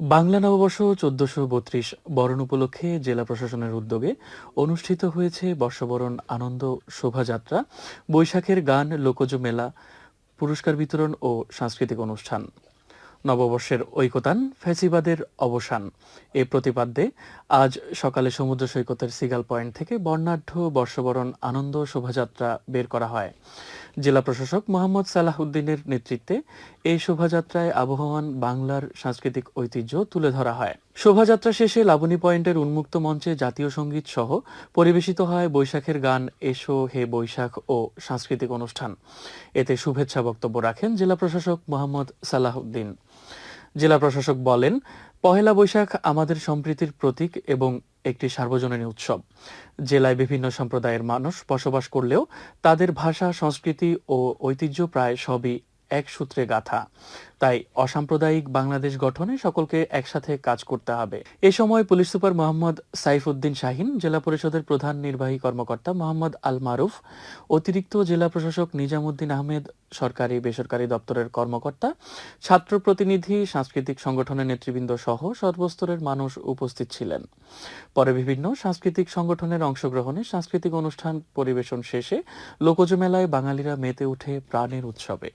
বাংলা নববর্ষ চোদ্দশো বত্রিশ বরণ উপলক্ষে জেলা প্রশাসনের উদ্যোগে অনুষ্ঠিত হয়েছে বর্ষবরণ আনন্দ শোভাযাত্রা, বৈশাখের গান, লোকজ মেলা, পুরস্কার বিতরণ ও সাংস্কৃতিক অনুষ্ঠান। নববর্ষের ঐকতান, ফ্যাসিবাদের অবসান। এ প্রতিপাদ্যে আজ সকালে সমুদ্র সৈকতের সিগাল পয়েন্ট থেকে বর্ণাঢ্য বর্ষবরণ আনন্দ শোভাযাত্রা বের করা হয়। জেলা প্রশাসক মোহাম্মদ সালাহ উদ্দিনের নেতৃত্বে এই শোভাযাত্রায় আবহমান বাংলার সাংস্কৃতিক ঐতিহ্য তুলে ধরা হয়। শোভাযাত্রা শেষে লাবণী পয়েন্টের উন্মুক্ত মঞ্চে জাতীয় সংগীত সহ পরিবেশিত হয় বৈশাখের গান এসো হে বৈশাখ ও সাংস্কৃতিক অনুষ্ঠান। এতে শুভেচ্ছা বক্তব্য রাখেন জেলা প্রশাসক মোহাম্মদ সালাহ উদ্দিন জেলা প্রশাসক বলেন, পহেলা বৈশাখ আমাদের সম্প্রীতির প্রতীক এবং একটি সার্বজনীন উৎসব। জেলায় বিভিন্ন সম্প্রদায়ের মানুষ বসবাস করলেও তাদের ভাষা, সংস্কৃতি ও ঐতিহ্য প্রায় সবই এক সূত্রে গাথা। তাই অসাম্প্রদায়িক বাংলাদেশ গঠনে সকলকে একসাথে কাজ করতে হবে। এ সময় পুলিশ সুপার মোহাম্মদ সাইফুদ্দিন শাহিন, জেলা পরিষদের প্রধান নির্বাহী কর্মকর্তা মোহাম্মদ আল মারুফ অতিরিক্ত জেলা প্রশাসক নিজামুদ্দিন আহমেদ, সরকারি বেসরকারি দপ্তরের কর্মকর্তা, ছাত্র প্রতিনিধি, সাংস্কৃতিক সংগঠনের নেতৃবৃন্দ সহ সর্বস্তরের মানুষ উপস্থিত ছিলেন। পরে বিভিন্ন সাংস্কৃতিক সংগঠনের অংশগ্রহণে সাংস্কৃতিক অনুষ্ঠান পরিবেশন শেষে লোকজ মেলায় বাঙালিরা মেতে উঠে প্রাণের উৎসবে।